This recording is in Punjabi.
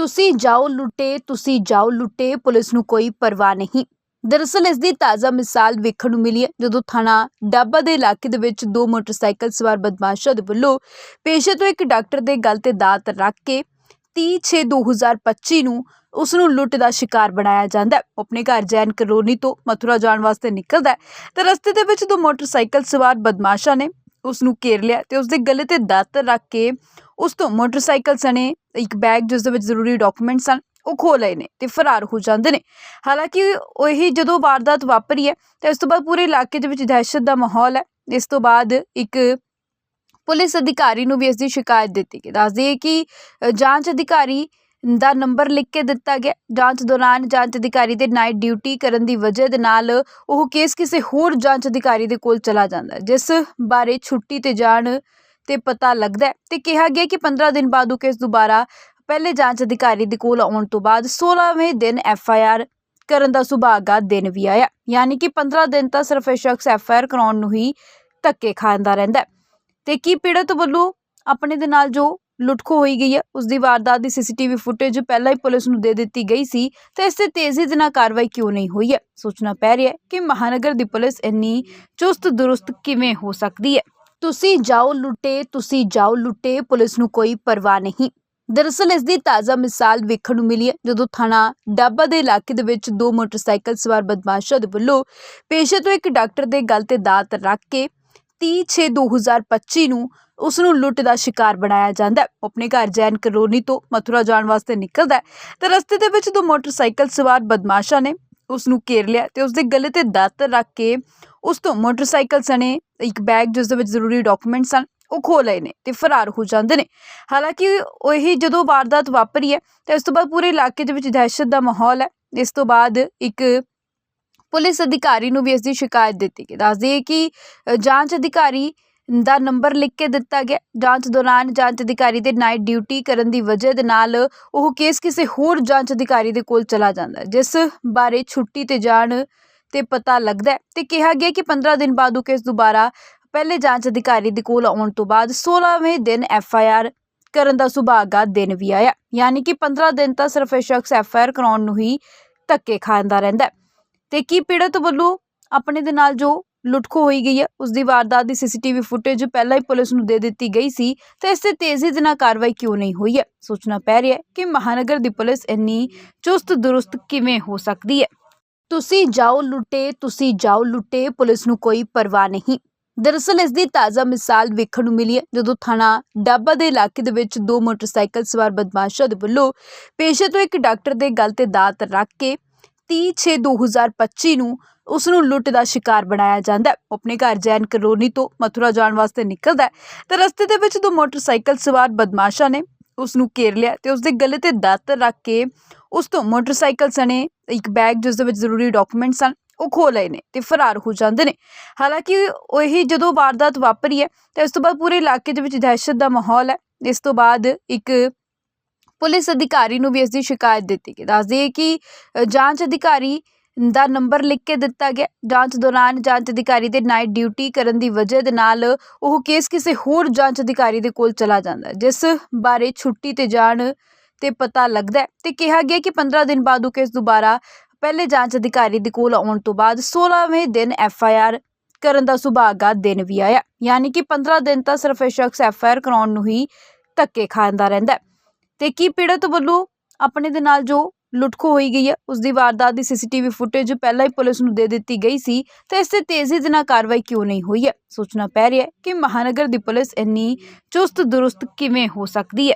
ਤੁਸੀਂ ਜਾਓ ਲੁੱਟੇ, ਤੁਸੀਂ ਜਾਓ ਲੁੱਟੇ, ਪੁਲਿਸ ਨੂੰ ਕੋਈ ਪਰਵਾਹ ਨਹੀਂ। ਦਰਅਸਲ ਇਸ ਦੀ ਤਾਜ਼ਾ ਮਿਸਾਲ ਵੇਖਣ ਨੂੰ ਮਿਲੀ ਹੈ, ਜਦੋਂ ਥਾਣਾ ਡਾਬਾ ਦੇ ਇਲਾਕੇ ਦੇ ਵਿੱਚ ਦੋ ਮੋਟਰਸਾਈਕਲ ਸਵਾਰ ਬਦਮਾਸ਼ਾਂ ਦੇ ਵੱਲੋਂ ਪੇਸ਼ੇ ਤੋਂ ਇੱਕ ਡਾਕਟਰ ਦੇ ਗਲ ਤੇ ਦਾਤ ਰੱਖ ਕੇ 30/6/2025 ਨੂੰ ਉਸ ਨੂੰ ਲੁੱਟ ਦਾ ਸ਼ਿਕਾਰ ਬਣਾਇਆ ਜਾਂਦਾ ਹੈ। ਉਹ ਆਪਣੇ ਘਰ ਜੈਨ ਕਲੋਨੀ ਤੋਂ ਮਥੁਰਾ ਜਾਣ ਵਾਸਤੇ ਨਿਕਲਦਾ ਹੈ ਤੇ ਰਸਤੇ ਦੇ ਵਿੱਚ ਦੋ ਮੋਟਰਸਾਈਕਲ ਸਵਾਰ ਬਦਮਾਸ਼ਾਂ ਨੇ ਉਸ ਨੂੰ ਘੇਰ ਲਿਆ ਤੇ ਉਸ ਦੇ ਗਲੇ ਤੇ ਦਾਤ ਰੱਖ ਕੇ ਉਸ ਤੋਂ ਮੋਟਰਸਾਈਕਲ ਸਣੇ, ਇੱਕ ਬੈਗ ਜਿਸ ਦੇ ਵਿੱਚ ਜ਼ਰੂਰੀ ਡਾਕੂਮੈਂਟਸ ਸਨ, ਉਹ ਖੋਹ ਲਏ ਨੇ ਤੇ ਫਰਾਰ ਹੋ ਜਾਂਦੇ ਨੇ। ਹਾਲਾਂਕਿ ਉਹੀ ਜਦੋਂ ਵਾਰਦਾਤ ਵਾਪਰੀ ਹੈ, ਤਾਂ ਇਸ ਤੋਂ ਬਾਅਦ ਪੂਰੇ ਇਲਾਕੇ ਦੇ ਵਿੱਚ ਦਹਿਸ਼ਤ ਦਾ ਮਾਹੌਲ ਹੈ। ਇਸ ਤੋਂ ਬਾਅਦ ਇੱਕ ਪੁਲਿਸ ਅਧਿਕਾਰੀ ਨੂੰ ਵੀ ਇਸ ਦੀ ਸ਼ਿਕਾਇਤ ਦਿੱਤੀ ਗਈ। ਦੱਸਦੀ ਹੈ ਕਿ ਜਾਂਚ ਅਧਿਕਾਰੀ ਦਾ ਨੰਬਰ ਲਿਖ ਕੇ ਦਿੱਤਾ ਗਿਆ। ਜਾਂਚ ਦੌਰਾਨ ਜਾਂਚ ਅਧਿਕਾਰੀ ਦੇ ਨਾਈਟ ਡਿਊਟੀ ਕਰਨ ਦੀ ਵਜ੍ਹਾ ਦੇ ਨਾਲ ਉਹ ਕੇਸ ਕਿਸੇ ਹੋਰ ਜਾਂਚ ਅਧਿਕਾਰੀ ਦੇ ਕੋਲ ਚਲਾ ਜਾਂਦਾ, ਜਿਸ ਬਾਰੇ ਛੁੱਟੀ ਤੇ ਜਾਣ ਤੇ ਪਤਾ ਲੱਗਦਾ ਹੈ ਤੇ ਕਿਹਾ ਗਿਆ ਕਿ 15 ਦਿਨ ਬਾਅਦ ਉਹ ਕੇਸ ਦੁਬਾਰਾ ਪਹਿਲੇ ਜਾਂਚ ਅਧਿਕਾਰੀ ਦੇ ਕੋਲ ਆਉਣ ਤੋਂ ਬਾਅਦ 16ਵੇਂ ਦਿਨ ਐਫ ਆਈ ਆਰ ਕਰਨ ਦਾ ਸੁਭਾਗਾ ਦਿਨ ਵੀ ਆਇਆ। ਯਾਨੀ ਕਿ 15 ਦਿਨ ਤਾਂ ਸਿਰਫ ਇਹ ਸ਼ਖਸ ਐਫ ਆਈ ਆਰ ਕਰਾਉਣ ਨੂੰ ਹੀ ਧੱਕੇ ਖਾਂਦਾ ਰਹਿੰਦਾ ਤੇ ਕੀ ਪੀੜਤ ਵੱਲੋਂ ਆਪਣੇ ਦੇ ਨਾਲ ਜੋ ਲੁੱਟਖੋ ਹੋਈ ਗਈ ਹੈ ਉਸ ਦੀ ਵਾਰਦਾਤ ਦੀ ਸੀਸੀਟੀਵੀ ਫੁਟੇਜ ਪਹਿਲਾਂ ਹੀ ਪੁਲਿਸ ਨੂੰ ਦੇ ਦਿੱਤੀ ਗਈ ਸੀ, ਤਾਂ ਇਸ ਤੇ ਤੇਜ਼ੀ ਦੇ ਨਾਲ ਕਾਰਵਾਈ ਕਿਉਂ ਨਹੀਂ ਹੋਈ ਹੈ? ਸੋਚਣਾ ਪੈ ਰਿਹਾ ਹੈ ਕਿ ਮਹਾਨਗਰ ਦੀ ਪੁਲਿਸ ਇੰਨੀ ਚੁਸਤ ਦੁਰਸਤ ਕਿਵੇਂ ਹੋ ਸਕਦੀ ਹੈ? ਤੁਸੀਂ ਜਾਓ ਲੁੱਟੇ, ਤੁਸੀਂ ਜਾਓ ਲੁੱਟੇ, ਪੁਲਿਸ ਨੂੰ ਕੋਈ ਪਰਵਾਹ ਨਹੀਂ। ਦਰਅਸਲ ਇਸ ਦੀ ਤਾਜ਼ਾ ਮਿਸਾਲ ਵੇਖਣ ਨੂੰ ਮਿਲੀ ਹੈ, ਜਦੋਂ ਥਾਣਾ ਡਾਬਾ ਦੇ ਇਲਾਕੇ ਦੇ ਵਿੱਚ ਦੋ ਮੋਟਰਸਾਈਕਲ ਸਵਾਰ ਬਦਮਾਸ਼ਾਂ ਦੇ ਵੱਲੋਂ ਪੇਸ਼ੇ ਤੋਂ ਇੱਕ ਡਾਕਟਰ ਦੇ ਗਲ ਤੇ ਦਾਤ ਰੱਖ ਕੇ 30/6/2025 ਨੂੰ ਉਸ ਨੂੰ ਲੁੱਟ ਦਾ ਸ਼ਿਕਾਰ ਬਣਾਇਆ ਜਾਂਦਾ ਹੈ। ਆਪਣੇ ਘਰ ਜੈਨ ਕਰੋਨੀ ਤੋਂ ਮਥੁਰਾ ਜਾਣ ਵਾਸਤੇ ਨਿਕਲਦਾ ਹੈ। ਤੇ ਰਸਤੇ ਦੇ ਵਿੱਚ ਦੋ ਮੋਟਰਸਾਈਕਲ ਸਵਾਰ ਬਦਮਾਸ਼ਾਂ ਨੇ ਉਸ ਨੂੰ ਘੇਰ ਲਿਆ ਤੇ ਉਸ ਦੇ ਗਲੇ ਤੇ ਦਾਤ ਰੱਖ ਕੇ ਉਸ ਤੋਂ ਮੋਟਰਸਾਈਕਲ ਸਣੇ ਇੱਕ ਬੈਗ ਜਿਸ ਦੇ ਵਿੱਚ ਜ਼ਰੂਰੀ ਡਾਕੂਮੈਂਟਸ ਸਨ ਉਹ ਖੋ ਲਏ ਨੇ ਤੇ ਫਰਾਰ ਹੋ ਜਾਂਦੇ ਨੇ। ਹਾਲਾਂਕਿ ਉਹ ਇਹ ਜਦੋਂ ਵਾਰਦਾਤ ਵਾਪਰੀ ਹੈ, ਤਾਂ ਇਸ ਤੋਂ ਬਾਅਦ ਪੂਰੇ ਇਲਾਕੇ ਦੇ ਵਿੱਚ ਦਹਿਸ਼ਤ ਦਾ ਮਾਹੌਲ ਹੈ। ਇਸ ਤੋਂ ਬਾਅਦ ਇੱਕ ਪੁਲਿਸ ਅਧਿਕਾਰੀ ਨੂੰ ਵੀ ਇਸ ਦੀ ਸ਼ਿਕਾਇਤ ਦਿੱਤੀ ਗਈ। ਦੱਸਦੀ ਹੈ ਕਿ ਜਾਂਚ ਅਧਿਕਾਰੀ ਦਾ ਨੰਬਰ ਲਿਖ ਕੇ ਦਿੱਤਾ ਗਿਆ। ਜਾਂਚ ਦੌਰਾਨ ਜਾਂਚ ਅਧਿਕਾਰੀ ਦੇ ਨਾਈਟ ਡਿਊਟੀ ਕਰਨ ਦੀ ਵਜ੍ਹਾ ਦੇ ਨਾਲ ਉਹ ਕੇਸ ਕਿਸੇ ਹੋਰ ਜਾਂਚ ਅਧਿਕਾਰੀ ਦੇ ਕੋਲ ਚਲਾ ਜਾਂਦਾ, ਜਿਸ ਬਾਰੇ ਛੁੱਟੀ ਤੇ ਜਾਣ ਤੇ ਪਤਾ ਲੱਗਦਾ ਹੈ ਤੇ ਕਿਹਾ ਗਿਆ ਕਿ 15 ਦਿਨ ਬਾਅਦ ਉਹ ਕੇਸ ਦੁਬਾਰਾ ਪਹਿਲੇ ਜਾਂਚ ਅਧਿਕਾਰੀ ਦੇ ਕੋਲ ਆਉਣ ਤੋਂ ਬਾਅਦ 16ਵੇਂ ਦਿਨ ਐਫ ਆਈ ਆਰ ਕਰਨ ਦਾ ਸੁਭਾਗਾ ਦਿਨ ਵੀ ਆਇਆ। ਯਾਨੀ ਕਿ 15 ਦਿਨ ਤਾਂ ਸਿਰਫ ਇਹ ਸ਼ਖਸ ਐਫ ਆਈ ਆਰ ਕਰਾਉਣ ਨੂੰ ਹੀ ਧੱਕੇ ਖਾਂਦਾ ਰਹਿੰਦਾ ਹੈ। ਕੀ ਪੀੜਤ ਵੱਲੋਂ ਆਪਣੇ ਦੇ ਨਾਲ ਜੋ ਲੁੱਟਖੋ ਹੋਈ ਗਈ ਹੈ, ਉਸ ਦੀ ਵਾਰਦਾਤ ਦੀ ਸੀਸੀਟੀਵੀ ਫੁਟੇਜ ਪਹਿਲਾਂ ਹੀ ਪੁਲਿਸ ਨੂੰ ਦੇ ਦਿੱਤੀ ਗਈ ਸੀ, ਤਾਂ ਇਸ ਤੇ ਤੇਜ਼ੀ ਦੇ ਨਾਲ ਕਾਰਵਾਈ ਕਿਉਂ ਨਹੀਂ ਹੋਈ ਹੈ? ਸੋਚਣਾ ਪੈ ਰਿਹਾ ਹੈ ਕਿ ਮਹਾਨਗਰ ਦੀ ਪੁਲਿਸ ਇੰਨੀ ਚੁਸਤ ਦੁਰੁਸਤ ਕਿਵੇਂ ਹੋ ਸਕਦੀ ਹੈ? ਤੁਸੀਂ ਜਾਓ ਲੁੱਟੇ, ਤੁਸੀਂ ਜਾਓ ਲੁੱਟੇ, ਪੁਲਿਸ ਨੂੰ ਕੋਈ ਪਰਵਾਹ ਨਹੀਂ। ਦਰਅਸਲ ਇਸ ਦੀ ਤਾਜ਼ਾ ਮਿਸਾਲ ਵੇਖਣ ਨੂੰ ਮਿਲੀ ਹੈ, ਜਦੋਂ ਥਾਣਾ ਡਾਬਾ ਦੇ ਇਲਾਕੇ ਦੇ ਵਿੱਚ ਦੋ ਮੋਟਰਸਾਈਕਲ ਸਵਾਰ ਬਦਮਾਸ਼ਾਂ ਦੇ ਵੱਲੋਂ ਪੇਸ਼ੇ ਤੋਂ ਇੱਕ ਡਾਕਟਰ ਦੇ ਗਲ ਤੇ ਦਾਤ ਰੱਖ ਕੇ 30/6/2025 ਨੂੰ ਉਸ ਨੂੰ ਲੁੱਟ ਦਾ ਸ਼ਿਕਾਰ ਬਣਾਇਆ ਜਾਂਦਾ ਹੈ। ਆਪਣੇ ਘਰ ਜੈਨ ਕਲੋਨੀ ਤੋਂ ਮਥੁਰਾ ਜਾਣ ਵਾਸਤੇ ਨਿਕਲਦਾ ਹੈ। ਤੇ ਰਸਤੇ ਦੇ ਵਿੱਚ ਦੋ ਮੋਟਰਸਾਈਕਲ ਸਵਾਰ ਬਦਮਾਸ਼ਾਂ ਨੇ ਉਸ ਨੂੰ ਘੇਰ ਲਿਆ ਤੇ ਉਸ ਦੇ ਗਲੇ ਤੇ ਦਾਤ ਰੱਖ ਕੇ ਉਸ ਤੋਂ ਮੋਟਰਸਾਈਕਲ ਸਣੇ ਇੱਕ ਬੈਗ ਜਿਸ ਦੇ ਵਿੱਚ ਜ਼ਰੂਰੀ ਡਾਕੂਮੈਂਟ ਸਨ ਉਹ ਖੋਹ ਲਏ ਨੇ ਤੇ ਫਰਾਰ ਹੋ ਜਾਂਦੇ ਨੇ। ਹਾਲਾਂਕਿ ਉਹ ਇਹ ਜਦੋਂ ਵਾਰਦਾਤ ਵਾਪਰੀ ਹੈ, ਤਾਂ ਇਸ ਤੋਂ ਬਾਅਦ ਪੂਰੇ ਇਲਾਕੇ ਦੇ ਵਿੱਚ ਦਹਿਸ਼ਤ ਦਾ ਮਾਹੌਲ ਹੈ। ਇਸ ਤੋਂ ਬਾਅਦ ਇੱਕ ਪੁਲਿਸ ਅਧਿਕਾਰੀ ਨੂੰ ਵੀ ਇਸ ਦੀ ਸ਼ਿਕਾਇਤ ਦਿੱਤੀ ਗਈ। ਦੱਸਦੀ ਹੈ ਕਿ ਜਾਂਚ ਅਧਿਕਾਰੀ ਦਾ ਨੰਬਰ ਲਿਖ ਕੇ ਦਿੱਤਾ ਗਿਆ। ਜਾਂਚ ਦੌਰਾਨ ਜਾਂਚ ਅਧਿਕਾਰੀ ਦੇ ਨਾਈਟ ਡਿਊਟੀ ਕਰਨ ਦੀ ਵਜ੍ਹਾ ਦੇ ਨਾਲ ਉਹ ਕੇਸ ਕਿਸੇ ਹੋਰ ਜਾਂਚ ਅਧਿਕਾਰੀ ਦੇ ਕੋਲ ਚਲਾ ਜਾਂਦਾ ਜਿਸ ਬਾਰੇ ਛੁੱਟੀ ਤੇ ਜਾਣ ਤੇ ਪਤਾ ਲੱਗਦਾ ਹੈ ਤੇ ਕਿਹਾ ਗਿਆ ਕਿ 15 ਦਿਨ ਬਾਅਦ ਉਹ ਕੇਸ ਦੁਬਾਰਾ ਪਹਿਲੇ ਜਾਂਚ ਅਧਿਕਾਰੀ ਦੇ ਕੋਲ ਆਉਣ ਤੋਂ ਬਾਅਦ 16ਵੇਂ ਦਿਨ ਐਫ ਆਈ ਆਰ ਕਰਨ ਦਾ ਸੁਭਾਗਾ ਦਿਨ ਵੀ ਆਇਆ। ਯਾਨੀ ਕਿ 15 ਦਿਨ ਤਾਂ ਸਿਰਫ ਇਹ ਸ਼ਖਸ ਐਫ ਆਈ ਆਰ ਕਰਾਉਣ ਨੂੰ ਹੀ ਧੱਕੇ ਖਾਂਦਾ ਰਹਿੰਦਾ ਤੇ ਕੀ ਪੀੜਤ ਵੱਲੋਂ ਆਪਣੇ ਦੇ ਨਾਲ ਜੋ ਲੁੱਟਖੋ ਹੋਈ ਗਈ ਹੈ, ਉਸ ਦੀ ਵਾਰਦਾਤ ਦੀ ਸੀਸੀਟੀਵੀ ਫੁਟੇਜ ਪਹਿਲਾਂ ਹੀ ਪੁਲਿਸ ਨੂੰ ਦੇ ਦਿੱਤੀ ਗਈ ਸੀ, ਤਾਂ ਇਸ ਤੇ ਤੇਜ਼ੀ ਦੇ ਨਾਲ ਕਾਰਵਾਈ ਕਿਉਂ ਨਹੀਂ ਹੋਈ ਹੈ? ਸੋਚਣਾ ਪੈ ਰਿਹਾ ਹੈ ਕਿ ਮਹਾਨਗਰ ਦੀ ਪੁਲਿਸ ਇੰਨੀ ਚੁਸਤ ਦੁਰਸਤ ਕਿਵੇਂ ਹੋ ਸਕਦੀ ਹੈ?